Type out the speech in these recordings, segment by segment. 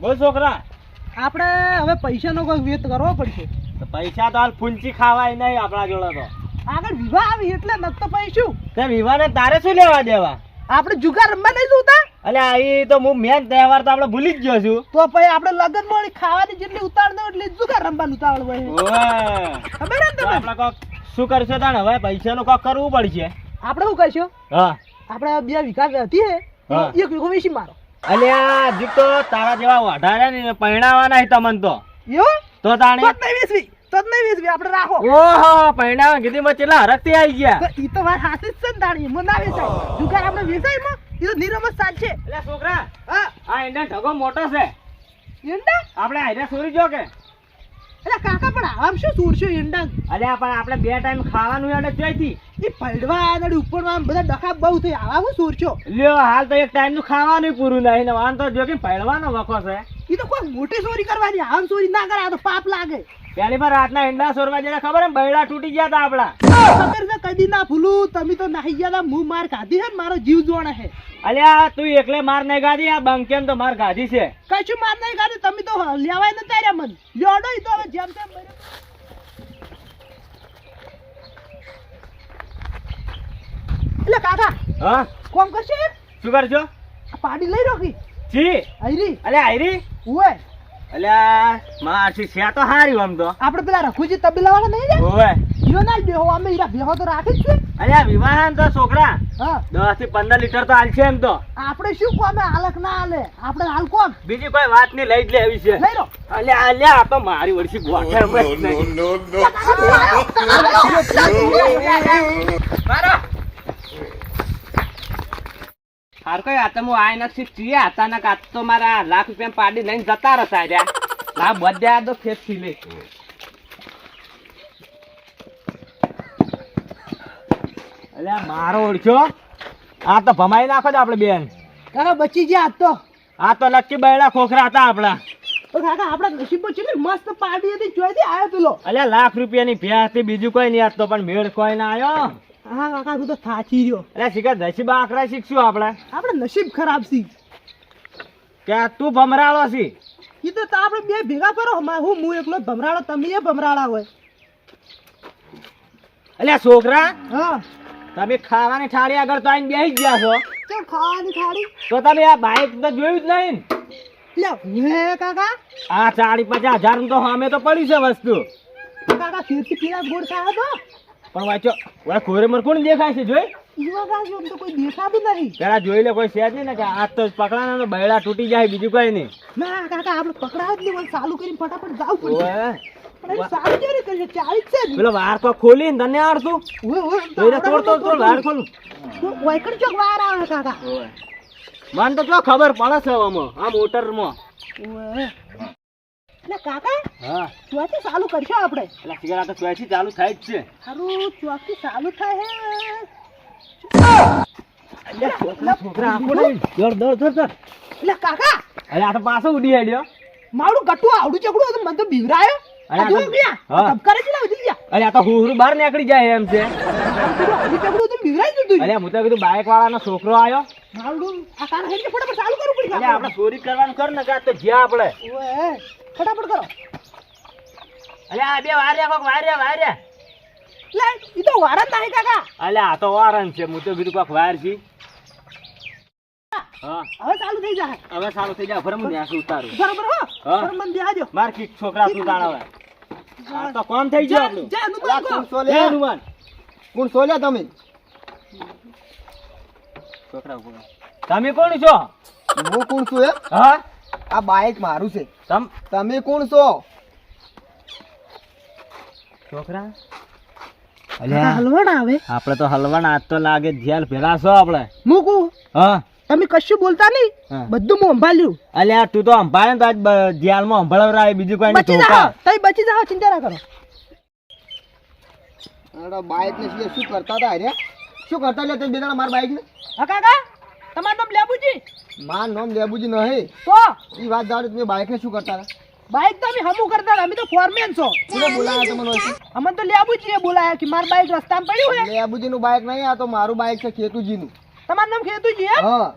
બોલ છોકરા. આપણે હવે પૈસાનો કોઈ વ્યત કરવો પડશે. તો પૈસા તો હાલ ફૂંચી ખાવાય નહીં આપણા જોડે તો. આગળ વિવાહ આવી એટલે નક તો પૈસું. તે વિવાહને તારે શું લેવા દેવા? આપણે જુગાર રમવા નહીં જોતા? અલે આ તો હું મેન તહેવાર તો આપણે ભૂલી જ ગયો છું. તો પછી આપણે લગન મળી ખાવાની જેટલી ઉતાર દો એટલી જુગાર રમવાનું ઉતાવળ હોય. ખબર ને તમે આપણે કોક શું કરશે તાણ? હવે પૈસાનું કોક કરવું પડશે. આપણે શું કહીશું હા. આપણે બે વિકાસ હતી હે. એક વિકો વેચી મારો. અલ્યા જીતો તારા જેવા વધારે ને પહેણાવાના હે તમને તો. એવું? તો તાણે તો નહીં વેચવી તો નહીં વેચવી આપણે રાખો. ઓહો પરણાવા કીધી માં કેટલા હરકતી આવી ગયા. તો ઈ તો વાત સાચી જ છે ને તાણી મને ના વેચાય. જુગાર આપણે વેચાયમાં ઈ તો નિરમત સાચ છે. અલ્યા છોકરા હા. આ ઇન્ડિયન ઢગો મોટો છે. એંડા આપણે આઈને સોરી જો કે. એટલે કાકા પણ આમ શું સૂરશું ઈંડા? અરે પણ આપણે બે ટાઈમ ખાવાનું એને જોઈતી. એ પડવા ને ઉપરમાં બધા ડખા બહુ થઈ. આવા હું સૂરશો લ્યો હાલ તો એક ટાઈમનું ખાવાનું પૂરું નહીં ને વાન તો જો કે પલડવાનો વખો છે. એ તો કોઈ મોટી ચોરી કરવાની આમ ચોરી ના કરે આ તો પાપ લાગે. પેલી વાર રાતના ઈંડા સોરવા જેને ખબર એમ બૈડા તૂટી ગયા તા આપડા ખબર કદી ના ભૂલું. તમે તો નાહી ગયા તા, મુ માર ખાધી હે મારો જીવ જોણે હે અલ્યા તું એકલે માર નહીં ગાડી આ બંકેમ તો માર ગાધી છે. કશું માર નહીં ખાધી તમે તો લેવાય ને તાર્યા મન. લેડો તો હવે જેમ તેમ એટલે કાકા હા? કોમ કરશે શું કરજો આ પાડી લઈ રોકી છી હૈરી અલ્યા આયરી? ઓય અલ્યા મારથી છે તો હારી આમ તો. આપણે પેલા રખુજી તબેલા વાળા નહીં ઓવે ઈયો ના બેહો અમે ઈરા બેહો તો રાખી છે. અલ્યા વિવાહ તો છોકરા? હા. દસથી પંદર લિટર તો હાલશે એમ તો. આપણે શું કોમે હાલક ના હાલે. આપણે હાલ કોમ બીજી કોઈ વાત લઈ જ લેવી છે. લઈ રો અલ્યા અલ્યા આ તો મારી વર્ષી ગોઠે મારો. હાર કઈ આ તો હું આય નથી ચીએ અચાનક આ તો મારા લાખ રૂપિયા પાડી લઈને જતા રહ્યા. બધા તો ખેતથી લઈ અલ્યા મારો ઓળખ્યો? આ તો ભમાઈ નાખો ને આપણે બેન. કાકા બચી ગયા આજ તો. આ તો લક્કી બૈડા ખોખરા હતા આપણા. તો કાકા આપણા નસીબો છે મસ્ત પાર્ટી હતી જોઈતી આયો પેલો. અલ્યા લાખ રૂપિયાની ભેંસ હતી બીજું કોઈ નહીં આપતો પણ મેળ કોઈ ના આવ્યો હા કાકા તું તો થાચી રહ્યો. અલ્યા શીખર નસીબ આકરા શીખશું આપણે. આપણે નસીબ ખરાબ છે. કે તું ભમરાળો છી? એ તો તો આપણે બે ભેગા કરો હું હું એકલો ભમરાળો તમે ભમરાળા હોય. અલ્યા છોકરા હા. તમે ખાવાની થાળી આગળ તો આઈને બેસી ગયા છો. કેમ ખાવાની થાળી? તો તમે આ બાઈક તો જોયું જ નહીં. લે હે કાકા? આ ચાળી પચાસ હજાર તો સામે તો પડી છે વસ્તુ. કાકા ફીરથી પીલા ગોળ ખાયો તો પણ વાંચો ઓય ખોરે મર કોણ દેખાય છે જોઈ? પેલા જોઈ લે કોઈ છે જ ને કે આ તો પકડાના તો બૈડા તૂટી જાય બીજું કઈ નહીં. ના કાકા આપણે પકડાવ જ નહીં ચાલુ કરીને ફટાફટ જાવ પડશે. પેલો ખોલી ને તને તો વાર ખોલ. ઓયકડ ચોક વાર આવે કાકા. મને તો જો ખબર પડે છે આમાં આ મોટરમાં. ઓય. એટલે કાકા હા. ચોથી ચાલુ કરશો આપણે? એટલે સિગારેટ તો ચોથી ચાલુ થાય જ છે. સારું ચોથી ચાલુ થાય હે. છોકરા છોકરા આખો નહીં. દોડ દોડ દોડ દોડ. એટલે કાકા અરે આ તો પાછો ઉડી હેડ્યો મારું કટું આવડું ચકડું હતું મને તો બીવરાયો. અરે તો- હુહરું બહાર નીકળી જાય એમ છે. અરે હું તો કીધું બાઇક વાળાનો છોકરો આવ્યો આપણે. ચોરી કરવાનું કર ને તો જ્યાં આપણે. ફટાફટ કરો. અરે આ બે વાર્યા કોક વાર્યા વાર્યા. લે ઈ તો વારત નહીં કાકા. અલે આ તો વારન છે. હું તો કીધું કોક વાર છે. હવે ચાલુ થઈ જાય હવે સારું થઈ જાય ફરે હું ન્યાસ ઉતારું. બરોબર હો. દેજો માર છોકરા તું આ તો કોમ થઈ ગયો આપણું. જા નું તો લે હનુમાન. કોણ સોલે તમે. છોકરા ઊભો તમે કોણ છો? હું કોણ છું એમ હા? આ બાઈક મારું છે. તમ તમે કોણ છો? છોકરા? અલ્યા હલવણ આવે. આપણે તો હલવણ આજ તો લાગે જેલ ભેળા છો આપણે. મૂકું. હા? તમે કશું બોલતા નહીં. બધું હું સંભાળ્યું. અલ્યા તું તો સંભાળે તો આજ જેલમાં સંભાળવરાય બીજું કોઈ નહીં બચી જાઓ. તમે બચી જાઓ ચિંતા ના કરો. અરે બાઈક ને શું કરતા હતા અરે શું કરતા લે તમે બે જણા મારા બાઇક ને હા કાકા તમારું નામ લેબુજી? માર નામ લેબુજી નહીં. તો? એ વાત જાણો તમે બાઈક ને શું કરતા હતા? બાઈક તો અમે હમુ કરતા અમે તો ફોરમેન છો. કોને બોલાયા તમને? અમને તો લેબુજીએ બોલાયા કે મારું બાઈક રસ્તામાં પડ્યું હે લેબુજી નું બાઈક નહીં આ તો મારું બાઈક છે કેતુજી નું તમારું નામ ખેતુ જી હા.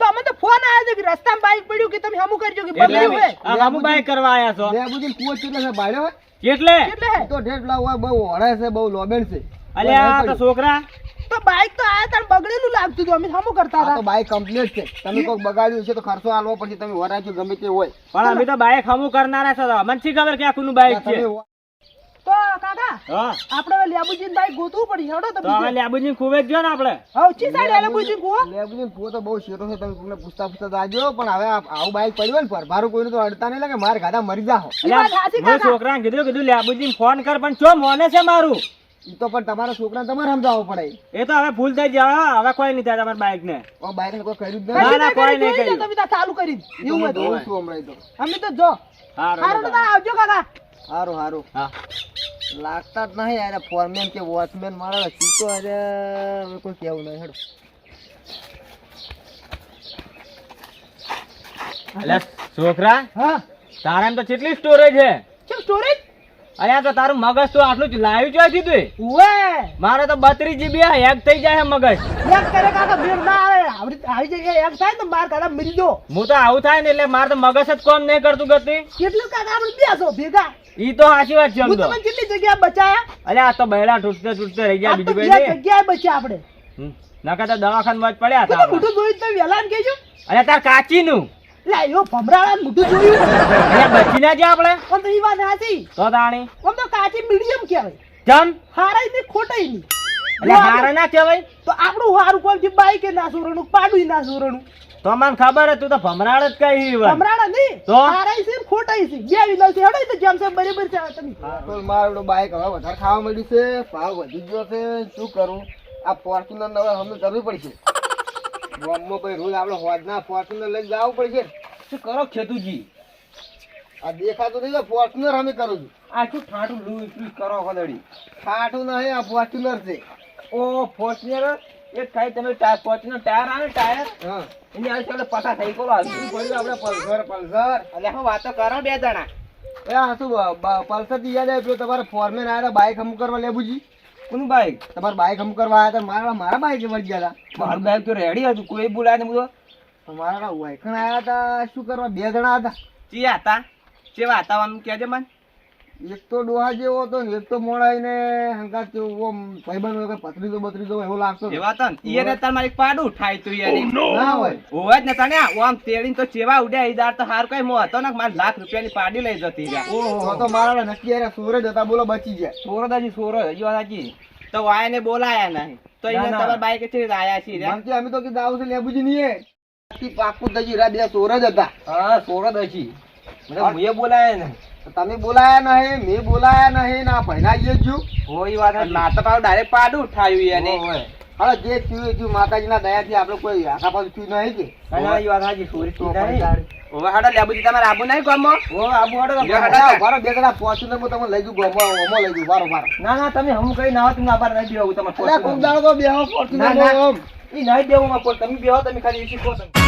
તો અમે તો ફોન આવ્યો છે કે રસ્તામાં બાઈક પડ્યું કે તમે હમું કરજો કે બગડ્યું હોય? આ બાઈક કરવા આયા છો. લેબુજી કુવો કેટલો છે કેટલે? કેટલે તો ઢેર પેલા હોય બહુ ઓળે છે બહુ લોબેન છે. અલે આ તો છોકરા. તો બાઈક તો આયા તાર બગડેલું લાગતું હતું અમે હમું કરતા હતા તો બાઈક કમ્પ્લીટ છે. તમે કોક બગાડ્યું છે તો ખર્ચો આલવો પડશે તમે વરાજો ગમે તે હોય. પણ અમે તો બાઈક હમું કરનારા છો મને શી ખબર કે આખું કોનું બાઈક છે? તો કાકા હા. આપણે ગોતવું પડી હેડો તો હવે જ ને આપણે. હવે ચી સાઈડ લેબુજીન કુવો લેબુજી કુવો તો બહુ શેરો છે તમે કોઈને પૂછતા પૂછતા જાજો પણ હવે આવું બાઈક પડ્યું હોય ને કોઈને તો અડતા નહીં લાગે મારે ગાડા મરી જાહો. મેં છોકરાને કીધું કીધું લેબુજી ફોન કર પણ ચો મોને છે મારું? ઈ તો પણ તમારા છોકરાને તમારે સમજાવવો પડે. એ તો હવે ભૂલ થઈ જાય હવે કોઈ નહીં થાય તમારા બાઈક ને કોઈ બાઈક ને કોઈ કર્યું જ ના, ના, કોઈ નહીં કર્યું. તમે ચાલુ કરી એવું હતું હમણાં તો. અમે તો જો. તાર આવજો કાકા. હારું સારું હા. લાગતા જ નહીં અરે ફોરમેન કે વોચમેન મારે સીતો અરે હવે કોઈ કેવું નહીં હેડો. અલે છોકરા હા? તારા એમ તો કેટલી સ્ટોરેજ છે? ચમ સ્ટોરેજ અરે તો તારું મગજ તો આટલું જ લાવ્યું ચોથી તું. ઉવે! મારે તો બત્રીસ જીબી હેક થઈ જાય છે મગજ. હેક કરે કાકા ભીડ ના આવે. આવી જગ્યાએ એક થાય તો બાર કાકા મરી જો હું તો આવું થાય ને એટલે મારે તો મગજ જ કોમ નહીં કરતું ગતિ. કેટલું કાકા આપણે બેસો ભેગા. ઈ તો સાચી વાત છે હું તમને કેટલી જગ્યા બચાયા? અરે આ તો બૈડા તૂટતે તૂટતે રહી ગયા બીજી તો બીજું બે કઈ નહીં. જગ્યાએ બચ્યા આપણે. નકા તો દવાખાનામાં જ પડ્યા હતા મોટું જોયું તો વેલાન કેજો અરે તાર કાચી નું લે ભમરાળા મોટું જોયું અરે બચી ના જાય આપણે. પણ તો ઈ વાત સાચી. તો તાણી. આમ તો કાચી મીડિયમ કહેવાય. જમ. હારાઈ ને ખોટાઈ નહીં. એટલે હારા ના કહેવાય. તો આપણું હારું કોણ છે? બાઈક ના સુરણું પાડું ના સોરણું. તો મને ખબર હે તું તો ભમરાડ જ કઈ ઈ વાત. નહીં? તો? આરાઈ છે ખોટાઈ છે. બે વિના છે હડાઈ તો જેમ છે બરાબર છે તમે. તો મારું બાઈક હવે વધારે ખાવા મળ્યું છે ભાવ વધી ગયો છે શું કરું? આ ફોર્ચ્યુનર ને હવે હમણાં કરવી પડશે. ગામમાં ભાઈ રોજ આપણે હોદના ફોર્ચ્યુનર લઈ જવું પડશે શું કરો ખેતુજી? આ દેખાતું નહીં ફોર્ચ્યુનર અમે કરું છું. આ શું ઠાઠું લૂઈ કરો કદડી ખાટું નહીં આ ફોર્ચ્યુનર છે. ઓ ફોર્ચ્યુનર એક થાય તમે ટાયર ફોર્ચ્યુનર ટાયર આવે ટાયર હા. એની આવે ચાલે પસાર થઈ ગયો શું પડ્યું આપણે પલ્સર પલ્સર. એટલે હું વાતો કરો બે જણા. એ હા શું પલ્સરથી યાદ આવ્યું તમારે ફોર્મેન આવ્યા હતા બાઈક હમું કરવા લેબુજી કોનું બાઈક તમારે બાઈક હમું કરવા આવ્યા હતા મારા મારા બાઈક વળી ગયા મારું બાઇક તો રેડી હતું કોઈ બોલાય ને બધું. હતા મારા વાયકણ આવ્યા હતા શું કરવા બે જણા હતા. ચી હતા કેવા હતા આમ કહેજે મને? એક તો ડોહા જેવો હતો ને એક તો મોડાઈને હંગાત જેવો ઓમ ભાઈબંધ વગર પતરીજો બતરીજો એવો લાગતો હતો. એવા હતા ને ઈ એને તાર મારી પાડું ઉઠાય તું યાર ના હોય. હોય જ ને તને આમ તેડીને તો ચેવા ઉડ્યા ઈદાર તો હાર કઈ મો હતો ને માર લાખ રૂપિયાની પાડી લઈ જતી જા ઓહો તો મારા નક્કી યાર સૂરજ હતા બોલો બચી ગયા. સોરો દાજી સોરો હજી વાત સાચી. તો વાય ને બોલાયા નહીં. તો ના, એને તમારા બાઈક છે આયા છે રે. અમે તો કીધું દાવ છે લેબુજી નહીં એ. પાકું દજી રા બે સૂરજ હતા. હા સોરો દાજી મને મુએ બોલાયા નહીં. તમે બોલાયા નહીં મેં બોલાયા નહીં ના ભૈના જે જ્યુ હોય વાત. માર તો પાછું ડાયરેક્ટ પાડું ઠાયું એને હવે જે થયું એ માતાજીના દયાથી આપણે કોઈ આખા પાછું થયું નહીં કે વાત. સોરી તો. હવે હાડો તમારે આબુ નહીં ગામમાં? ઓ આબુ હાડો હાડો. વારો બે લઈ જઉં ગમો ગમો લઈ જઉં ના ના તમે હમ કઈ ના તમે આભાર નહીં તમારે અલ્યા કોક દાડો તો બેહો ના, ના. ઈ નહીં બેહવું માં તમે બેહો તમે ખાલી તમે